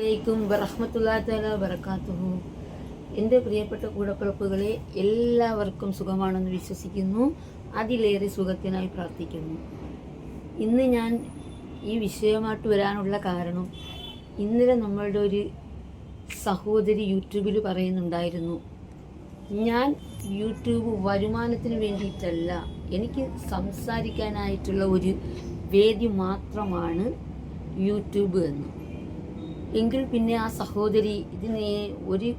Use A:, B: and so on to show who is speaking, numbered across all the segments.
A: അലൈക്കും വറഹ്മത്തുള്ളാഹി വബറകാതുഹു. എന്റെ പ്രിയപ്പെട്ട കൂടപ്പിറപ്പുകളെ എല്ലാവർക്കും സുഖമാണെന്ന് വിശ്വസിക്കുന്നു. അതിലേറെ സുഖത്തിനായി പ്രാർത്ഥിക്കുന്നു. ഇന്ന് ഞാൻ ഈ വിഷയമായിട്ട് വരാനുള്ള കാരണം ഇന്നലെ നമ്മളുടെ ഒരു സഹോദരി യൂട്യൂബിൽ പറയുന്നുണ്ടായിരുന്നു ഞാൻ യൂട്യൂബ് വരുമാനത്തിന് വേണ്ടിയിട്ടല്ല എനിക്ക് സംസാരിക്കാനായിട്ടുള്ള ഒരു വേദി മാത്രമാണ് യൂട്യൂബ് എന്ന്. എങ്കിൽ പിന്നെ ആ സഹോദരി ഇതിനെ ഒരു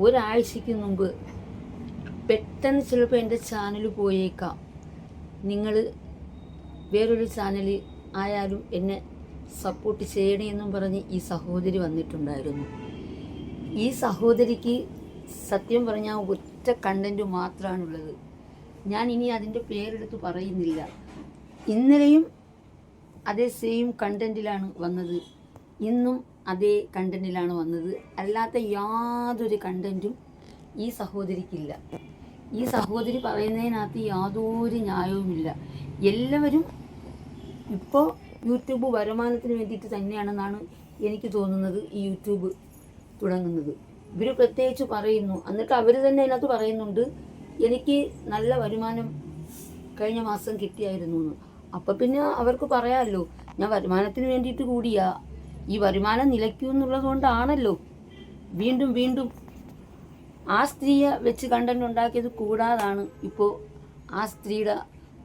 A: ഒരാഴ്ചയ്ക്ക് മുമ്പ് പെട്ടെന്ന് ചിലപ്പോൾ എന്റെ ചാനൽ പോയേക്കാം. നിങ്ങൾ വേറൊരു ചാനൽ ആയാലും എന്നെ സപ്പോർട്ട് ചെയ്യണേ എന്നും പറഞ്ഞ് ഈ സഹോദരി വന്നിട്ടുണ്ടായിരുന്നു. ഈ സഹോദരിക്ക് സത്യം പറഞ്ഞാൽ ഒറ്റ കണ്ടന്റ് മാത്രമാണുള്ളത് ഞാൻ ഇനി അതിന്റെ പേരെടുത്ത് പറയുന്നില്ല. ഇന്നലെയും അതേ സെയിം കണ്ടന്റിലാണ് വന്നത്. ഇന്നും അതേ കണ്ടന്റിലാണ് വന്നത്. അല്ലാത്ത യാതൊരു കണ്ടന്റും ഈ സഹോദരിക്കില്ല. ഈ സഹോദരി പറയുന്നതിനകത്ത് യാതൊരു ന്യായവുമില്ല. എല്ലാവരും ഇപ്പോൾ യൂട്യൂബ് വരുമാനത്തിന് വേണ്ടിയിട്ട് തന്നെയാണെന്നാണ് എനിക്ക് തോന്നുന്നത് ഈ യൂട്യൂബ് തുടങ്ങുന്നത്. ഇവർ പ്രത്യേകിച്ച് പറയുന്നു. എന്നിട്ട് അവർ തന്നെ അതിനകത്ത് പറയുന്നുണ്ട് എനിക്ക് നല്ല വരുമാനം കഴിഞ്ഞ മാസം കിട്ടിയായിരുന്നു എന്ന് അപ്പം പിന്നെ അവർക്ക് പറയാമല്ലോ ഞാൻ വരുമാനത്തിന് വേണ്ടിയിട്ട് കൂടിയാ. ഈ വരുമാനം നിലയ്ക്കൂ എന്നുള്ളതുകൊണ്ടാണല്ലോ വീണ്ടും വീണ്ടും ആ സ്ത്രീയെ വെച്ച് കണ്ടന്റ് ഉണ്ടാക്കിയത് കൂടാതാണ്. ഇപ്പോൾ ആ സ്ത്രീയുടെ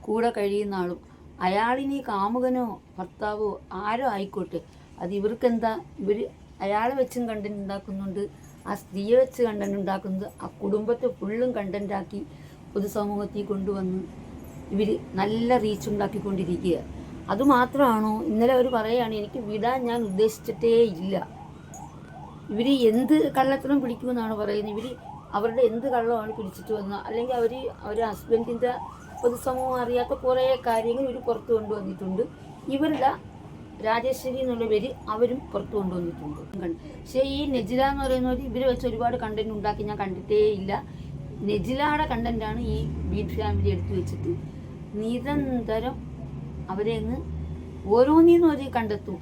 A: കൂടെ കഴിയുന്ന ആളും അയാളിനി കാമുകനോ ഭർത്താവോ ആരോ ആയിക്കോട്ടെ അത് ഇവർക്കെന്താ? ഇവർ അയാളെ വെച്ചും കണ്ടന്റ് ഉണ്ടാക്കുന്നുണ്ട്. ആ സ്ത്രീയെ വെച്ച് കണ്ടന്റ് ഉണ്ടാക്കുന്നത് ആ കുടുംബത്തെ ഫുള്ളും കണ്ടന്റാക്കി പൊതുസമൂഹത്തിൽ കൊണ്ടുവന്ന് ഇവർ നല്ല റീച്ച് ഉണ്ടാക്കിക്കൊണ്ടിരിക്കുക അതുമാത്രമാണോ ഇന്നലെ അവർ പറയുകയാണ് എനിക്ക് വിടാൻ ഞാൻ ഉദ്ദേശിച്ചിട്ടേ ഇല്ല. ഇവർ എന്ത് കള്ളത്തരം പിടിക്കുമെന്നാണ് പറയുന്നത്. ഇവർ അവരുടെ എന്ത് കള്ളമാണ് പിടിച്ചിട്ട് വന്നത് അല്ലെങ്കിൽ അവർ അവരുടെ ഹസ്ബൻഡിന്റെ പൊതുസമൂഹം അറിയാത്ത കുറേ കാര്യങ്ങൾ ഇവർ പുറത്തു കൊണ്ടുവന്നിട്ടുണ്ട്. ഇവരുടെ രാജേശ്വരി എന്നുള്ള പേര് അവരും പുറത്തു കൊണ്ടുവന്നിട്ടുണ്ട്. കണ്ട്. പക്ഷേ ഈ നെജില എന്ന് പറയുന്നവർ ഇവരെ വെച്ച് ഒരുപാട് കണ്ടന്റ് ഉണ്ടാക്കി ഞാൻ കണ്ടിട്ടേ ഇല്ല. നെജിലയുടെ കണ്ടന്റാണ് ഈ ബീറ്റ് ഫാമിലി എടുത്തു വെച്ചിട്ട്. നിരന്തരം അവരെ അങ്ങ് ഓരോന്നിന്നും ഒരു കണ്ടെത്തും.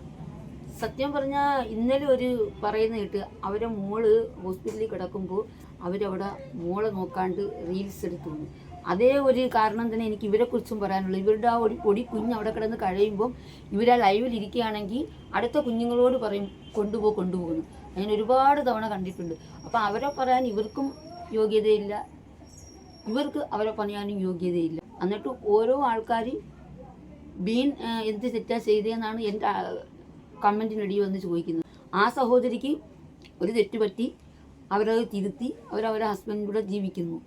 A: സത്യം പറഞ്ഞാൽ ഇന്നലെ ഒരു പറയുന്ന കേട്ട് അവരെ മോൾ ഹോസ്പിറ്റലിൽ കിടക്കുമ്പോൾ അവരവിടെ മോളെ നോക്കാണ്ട് റീൽസ് എടുത്തു. അതേ ഒരു കാരണം തന്നെ എനിക്ക് ഇവരെക്കുറിച്ചും പറയാനുള്ളൂ. ഇവരുടെ ആ ഒരു പൊടി കുഞ്ഞ് അവിടെ കിടന്ന് കഴിയുമ്പം ഇവരെ ലൈവിൽ ഇരിക്കുകയാണെങ്കിൽ അടുത്ത കുഞ്ഞുങ്ങളോട് പറയും കൊണ്ടുപോ കൊണ്ടുപോകുന്നു അങ്ങനെ ഒരുപാട് തവണ കണ്ടിട്ടുണ്ട്. അപ്പോൾ അവരെ പറയാൻ ഇവർക്കും യോഗ്യതയില്ല. ഇവർക്ക് അവരെ പറയാനും യോഗ്യതയില്ല. എന്നിട്ട് ഓരോ ആൾക്കാർ ബീൻ എന്ത് തെറ്റാ ചെയ്തതെന്നാണ് എന്റെ കമന്റിനടി വന്ന് ചോദിക്കുന്നത്. ആ സഹോദരിക്ക് ഒരു തെറ്റ് പറ്റി അവരത് തിരുത്തി അവരവരുടെ ഹസ്ബൻഡിലൂടെ ജീവിക്കുന്നു.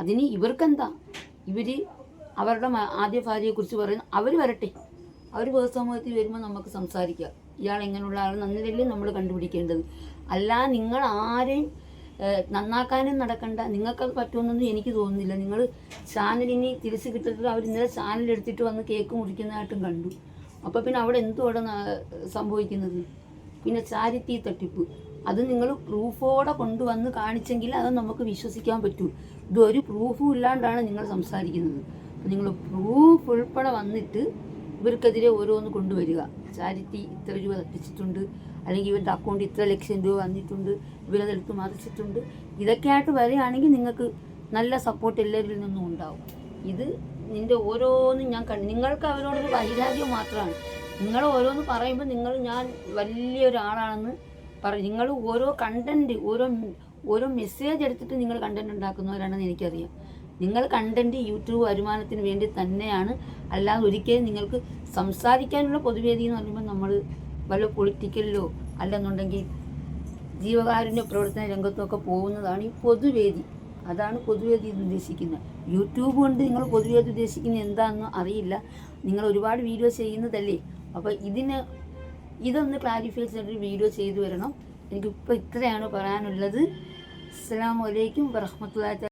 A: അതിന് ഇവർക്കെന്താ? ഇവർ അവരുടെ ആദ്യ ഭാര്യയെക്കുറിച്ച് പറയുന്നു അവർ വരട്ടെ. അവർ പൊതുസമൂഹത്തിൽ വരുമ്പോൾ നമുക്ക് സംസാരിക്കാം. ഇയാൾ എങ്ങനെയുള്ള ആൾ നന്നല്ലേ നമ്മൾ കണ്ടുപിടിക്കേണ്ടത്. അല്ല നിങ്ങൾ ആരെയും നന്നാക്കാനും നടക്കണ്ട. നിങ്ങൾക്കത് പറ്റുമെന്നൊന്നും എനിക്ക് തോന്നുന്നില്ല. നിങ്ങൾ ചാനലിനി തിരിച്ച് കിട്ടിയിട്ട് അവർ ഇന്നലെ ചാനൽ എടുത്തിട്ട് വന്ന് കേക്ക് മുറിക്കുന്നതായിട്ടും കണ്ടു. അപ്പോൾ പിന്നെ അവിടെ എന്തുവാണ് സംഭവിക്കുന്നത്? പിന്നെ ചാരിറ്റി തട്ടിപ്പ്. അത് നിങ്ങൾ പ്രൂഫോടെ കൊണ്ടുവന്ന് കാണിച്ചെങ്കിൽ അത് നമുക്ക് വിശ്വസിക്കാൻ പറ്റൂ. ഇത് ഒരു പ്രൂഫും ഇല്ലാണ്ടാണ് നിങ്ങൾ സംസാരിക്കുന്നത്. നിങ്ങൾ പ്രൂഫ് ഉൾപ്പെടെ വന്നിട്ട് ഇവർക്കെതിരെ ഓരോന്ന് കൊണ്ടുവരിക. ചാരിറ്റി ഇത്ര രൂപ തട്ടിച്ചിട്ടുണ്ട്. അല്ലെങ്കിൽ ഇവരുടെ അക്കൗണ്ട് ഇത്ര ലക്ഷം രൂപ വന്നിട്ടുണ്ട്. ഇവരതെടുത്ത് മറിച്ചിട്ടുണ്ട്. ഇതൊക്കെയായിട്ട് വരികയാണെങ്കിൽ നിങ്ങൾക്ക് നല്ല സപ്പോർട്ട് എല്ലാവരിൽ നിന്നും ഉണ്ടാവും. ഇത് നിന്റെ ഓരോന്നും ഞാൻ കണ്ടു നിങ്ങൾക്ക് അവരോടൊരു വൈരാഗ്യം മാത്രമാണ്. നിങ്ങൾ ഓരോന്ന് പറയുമ്പോൾ നിങ്ങൾ ഞാൻ വലിയൊരാളാണെന്ന് പറയും നിങ്ങൾ ഓരോ കണ്ടന്റ് ഓരോ ഓരോ മെസ്സേജ് എടുത്തിട്ട് നിങ്ങൾ കണ്ടന്റ് ഉണ്ടാക്കുന്നവരാണെന്ന് എനിക്കറിയാം. നിങ്ങൾ കണ്ടന്റ് യൂട്യൂബ് വരുമാനത്തിന് വേണ്ടി തന്നെയാണ്. അല്ലാതെ ഒരിക്കലും നിങ്ങൾക്ക് സംസാരിക്കാനുള്ള പൊതുവേദി എന്ന് പറയുമ്പോൾ നമ്മൾ വല്ല പൊളിറ്റിക്കലിലോ അല്ലെന്നുണ്ടെങ്കിൽ ജീവകാരുണ്യ പ്രവർത്തന രംഗത്തൊക്കെ പോകുന്നതാണ് ഈ പൊതുവേദി. അതാണ് പൊതുവേദി എന്ന് ഉദ്ദേശിക്കുന്നത്. യൂട്യൂബ് കൊണ്ട് നിങ്ങൾ പൊതുവേദി ഉദ്ദേശിക്കുന്നത് എന്താണെന്ന് അറിയില്ല. നിങ്ങൾ ഒരുപാട് വീഡിയോ ചെയ്യുന്നതല്ലേ. അപ്പോൾ ഇതിന് ഇതൊന്ന് ക്ലാരിഫൈ ചെയ്തിട്ട് വീഡിയോ ചെയ്തു വരണം. എനിക്കിപ്പോൾ ഇത്രയാണ് പറയാനുള്ളത്. അസ്സാം വലൈക്കും വറഹമത്തുള്ള